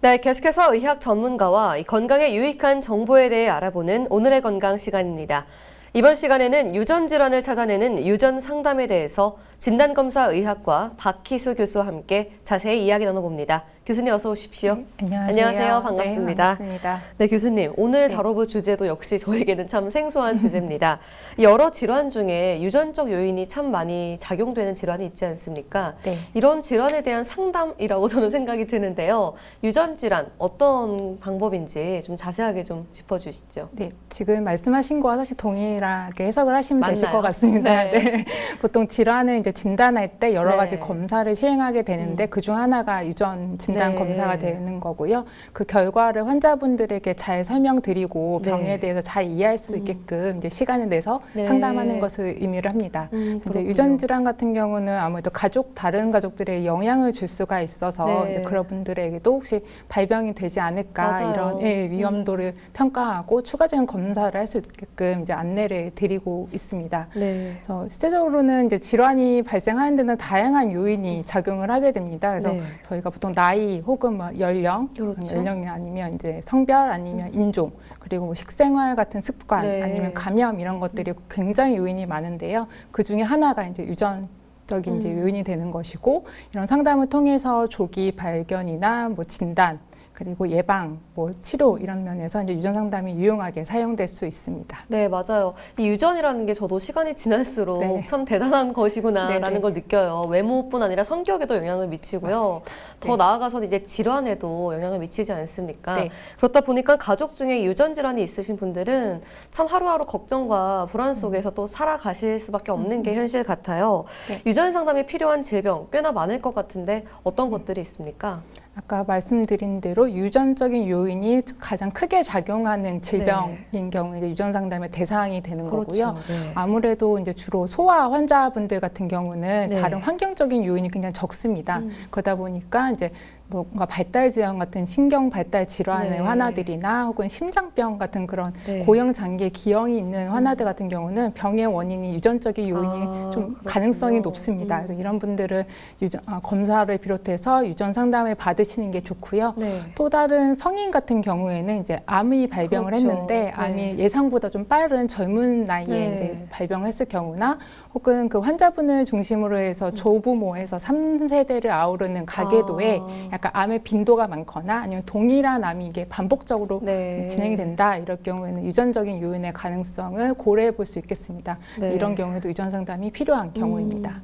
네, 계속해서 의학 전문가와 이 건강에 유익한 정보에 대해 알아보는 오늘의 건강 시간입니다. 이번 시간에는 유전 질환을 찾아내는 유전 상담에 대해서 진단검사 의학과 박희수 교수와 함께 자세히 이야기 나눠봅니다. 교수님 어서 오십시오. 안녕하세요. 안녕하세요. 반갑습니다. 네, 반갑습니다. 네, 교수님. 오늘 네. 다뤄볼 주제도 역시 저에게는 참 생소한 주제입니다. 여러 질환 중에 유전적 요인이 참 많이 작용되는 질환이 있지 않습니까? 네. 이런 질환에 대한 상담이라고 저는 생각이 드는데요. 유전 질환 어떤 방법인지 좀 자세하게 좀 짚어 주시죠. 네, 지금 말씀하신 거와 사실 동일하게 해석을 하시면 되실 맞나요? 것 같습니다. 네. 네. 보통 질환을 이제 진단할 때 여러 네. 가지 검사를 시행하게 되는데 그중 하나가 유전 진단 네. 검사가 되는 거고요. 그 결과를 환자분들에게 잘 설명드리고 네. 병에 대해서 잘 이해할 수 있게끔 이제 시간을 내서 네. 상담하는 것을 의미를 합니다. 음, 이제. 유전 질환 같은 경우는 아무래도 가족 다른 가족들의 영향을 줄 수가 있어서 네. 이제 그런 분들에게도 혹시 발병이 되지 않을까 맞아요. 이런 예, 위험도를 평가하고 추가적인 검사를 할 수 있게끔 이제 안내를 드리고 있습니다. 네. 그래서 실제적으로는 이제 질환이 발생하는 데는 다양한 요인이 작용을 하게 됩니다. 그래서 네. 저희가 보통 나이 혹은 뭐 연령, 그렇죠. 연령이 아니면 이제 성별 아니면 인종 그리고 뭐 식생활 같은 습관 네. 아니면 감염 이런 것들이 굉장히 요인이 많은데요. 그 중에 하나가 이제 유전 적인 이제 음. 요인이 되는 것이고 이런 상담을 통해서 조기 발견이나 뭐 진단 그리고 예방, 뭐 치료 이런 면에서 이제 유전 상담이 유용하게 사용될 수 있습니다. 네, 맞아요. 이 유전이라는 게 저도 시간이 지날수록 네. 참 대단한 것이구나라는 네네. 걸 느껴요. 외모뿐 아니라 성격에도 영향을 미치고요. 맞습니다. 더 네. 나아가서는 이제 질환에도 영향을 미치지 않습니까? 네. 그렇다 보니까 가족 중에 유전 질환이 있으신 분들은 참 하루하루 걱정과 불안 속에서 또 살아가실 수밖에 없는 게 현실 같아요. 음. 네. 유전 상담에 필요한 질병 꽤나 많을 것 같은데 어떤 것들이 있습니까? 아까 말씀드린 대로 유전적인 요인이 가장 크게 작용하는 질병인 경우에 이제 유전 상담의 대상이 되는 거고요. 네. 아무래도 이제 주로 소아 환자분들 같은 경우는 네. 다른 환경적인 요인이 굉장히 적습니다. 음. 그러다 보니까 이제 뭔가 발달 지형 같은 신경 발달 질환의 네. 환아들이나 혹은 심장병 같은 그런 네. 고형 장기에 기형이 있는 환아들 같은 경우는 병의 원인이 유전적인 요인이 아, 좀 그렇군요. 가능성이 높습니다. 음. 그래서 이런 분들은 유전, 아, 검사를 비롯해서 유전 상담을 받으시는 게 좋고요. 네. 또 다른 성인 같은 경우에는 이제 암이 발병을 그렇죠. 했는데 네. 암이 예상보다 좀 빠른 젊은 나이에 네. 이제 발병을 했을 경우나 혹은 그 환자분을 중심으로 해서 조부모에서 삼세대를 아우르는 가계도에 아. 약간 암의 빈도가 많거나 아니면 동일한 암이 이게 반복적으로 네. 진행이 된다 이럴 경우에는 유전적인 요인의 가능성을 고려해 볼 수 있겠습니다. 네. 이런 경우에도 유전 상담이 필요한 경우입니다.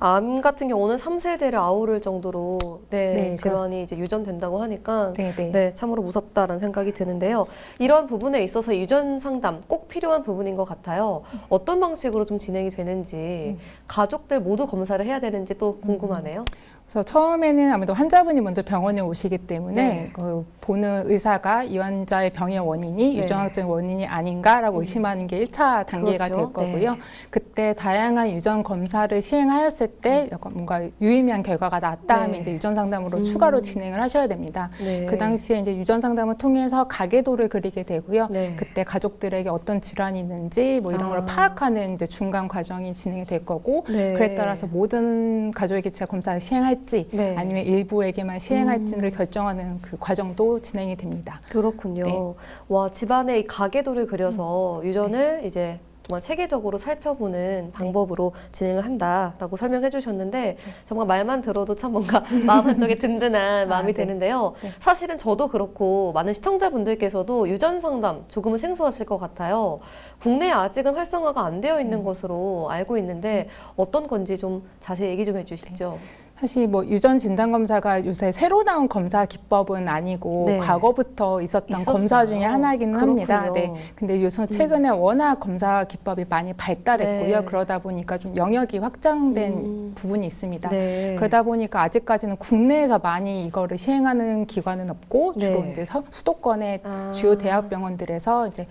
암 같은 경우는 3세대를 아우를 정도로 네, 네, 질환이 이제 유전된다고 하니까 네, 네. 네, 참으로 무섭다라는 생각이 드는데요. 이런 부분에 있어서 유전 상담 꼭 필요한 부분인 것 같아요. 어떤 방식으로 좀 진행이 되는지 음. 가족들 모두 검사를 해야 되는지 또 궁금하네요. 그래서 처음에는 아무래도 환자분이 먼저 병원에 오시기 때문에 네. 그 보는 의사가 이 환자의 병의 원인이 네. 유전학적인 원인이 아닌가라고 의심하는 게 1차 단계가 그렇죠. 될 거고요. 그때 다양한 유전 검사를 시행하였을 때 약간 뭔가 유의미한 결과가 나왔다 하면 네. 이제 유전 상담으로 음. 추가로 진행을 하셔야 됩니다. 네. 그 당시에 이제 유전 상담을 통해서 가계도를 그리게 되고요. 네. 그때 가족들에게 어떤 질환이 있는지 뭐 이런 아. 걸 파악하는 이제 중간 과정이 진행이 될 거고 네. 그에 따라서 모든 가족에게 제가 검사를 시행할지 네. 아니면 일부에게만 시행할지를 음. 결정하는 그 과정도 진행이 됩니다. 그렇군요. 네. 와 집안에 이 가계도를 그려서 음. 유전을 이제 정말 체계적으로 살펴보는 방법으로 진행을 한다라고 설명해 주셨는데 정말 말만 들어도 참 뭔가 마음 한쪽에 든든한 마음이 네. 되는데요. 네. 사실은 저도 그렇고 많은 시청자분들께서도 유전 상담 조금은 생소하실 것 같아요. 국내에 아직은 활성화가 안 되어 음. 있는 것으로 알고 있는데 어떤 건지 좀 자세히 얘기 좀 해주시죠. 사실 뭐 유전 진단 검사가 요새 새로 나온 검사 기법은 아니고 네. 과거부터 있었던 있었어요. 검사 중에 하나이기는 합니다. 네. 근데 요새 최근에 워낙 검사 기법이 많이 발달했고요. 네. 그러다 보니까 좀 영역이 확장된 음. 부분이 있습니다. 네. 그러다 보니까 아직까지는 국내에서 많이 이거를 시행하는 기관은 없고 주로 네. 이제 서- 수도권의 아. 주요 대학병원들에서 이제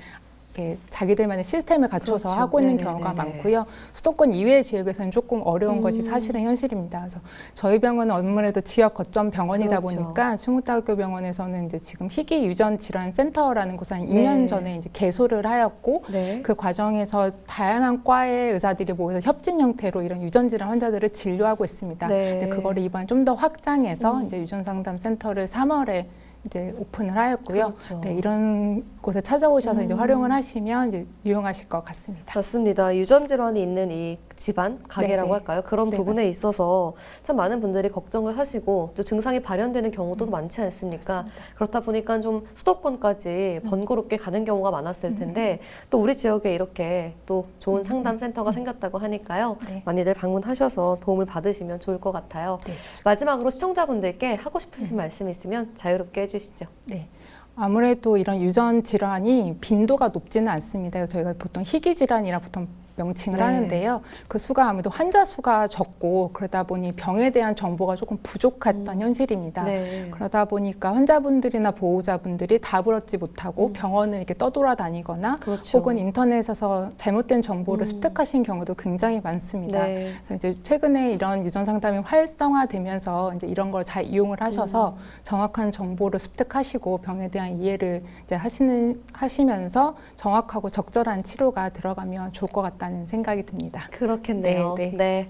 이렇게 자기들만의 시스템을 갖춰서 그렇죠. 하고 있는 네네네네. 경우가 많고요. 수도권 이외의 지역에서는 조금 어려운 것이 음. 사실은 현실입니다. 그래서 저희 병원은 아무래도 지역 거점 병원이다 그렇죠. 보니까 충북대학교 병원에서는 이제 지금 희귀 유전 질환 센터라는 곳을 한 2년 네. 전에 이제 개소를 하였고 네. 그 과정에서 다양한 과의 의사들이 모여서 협진 형태로 이런 유전 질환 환자들을 진료하고 있습니다. 네. 근데 그거를 이번에 좀 더 확장해서 음. 이제 유전 상담 센터를 3월에 이제 오픈을 하였고요. 그렇죠. 네, 이런 곳에 찾아오셔서 이제 음. 활용을 하시면 이제 유용하실 것 같습니다. 맞습니다. 유전 질환이 있는 이 집안 가게라고 네, 네. 할까요? 그런 네, 부분에 맞습니다. 있어서 참 많은 분들이 걱정을 하시고 또 증상이 발현되는 경우도 많지 않습니까? 음. 맞습니다. 그렇다 보니까 좀 수도권까지 음. 번거롭게 가는 경우가 많았을 텐데 또 우리 지역에 이렇게 또 좋은 상담 센터가 생겼다고 하니까요. 음. 네. 많이들 방문하셔서 도움을 받으시면 좋을 것 같아요. 네. 마지막으로 시청자분들께 하고 싶으신 말씀 있으면 자유롭게 해주시죠. 네. 아무래도 이런 유전 질환이 빈도가 높지는 않습니다. 그래서 저희가 보통 희귀 질환이라 보통 명칭을 네. 하는데요. 그 수가 아무래도 환자 수가 적고 그러다 보니 병에 대한 정보가 조금 부족했던 현실입니다. 네. 그러다 보니까 환자분들이나 보호자분들이 답을 얻지 못하고 병원을 이렇게 떠돌아다니거나 음. 그렇죠. 혹은 인터넷에서 잘못된 정보를 음. 습득하신 경우도 굉장히 많습니다. 네. 그래서 이제 최근에 이런 유전 상담이 활성화되면서 이제 이런 걸 잘 이용을 하셔서 음. 정확한 정보를 습득하시고 병에 대한 이해를 이제 하시는 하시면서 정확하고 적절한 치료가 들어가면 좋을 것 같다 는 생각이 듭니다. 그렇겠네요. 네, 네, 네.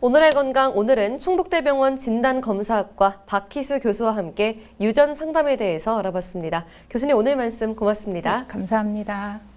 오늘의 건강 오늘은 충북대병원 진단검사학과 박희수 교수와 함께 유전 상담에 대해서 알아봤습니다. 교수님 오늘 말씀 고맙습니다. 감사합니다.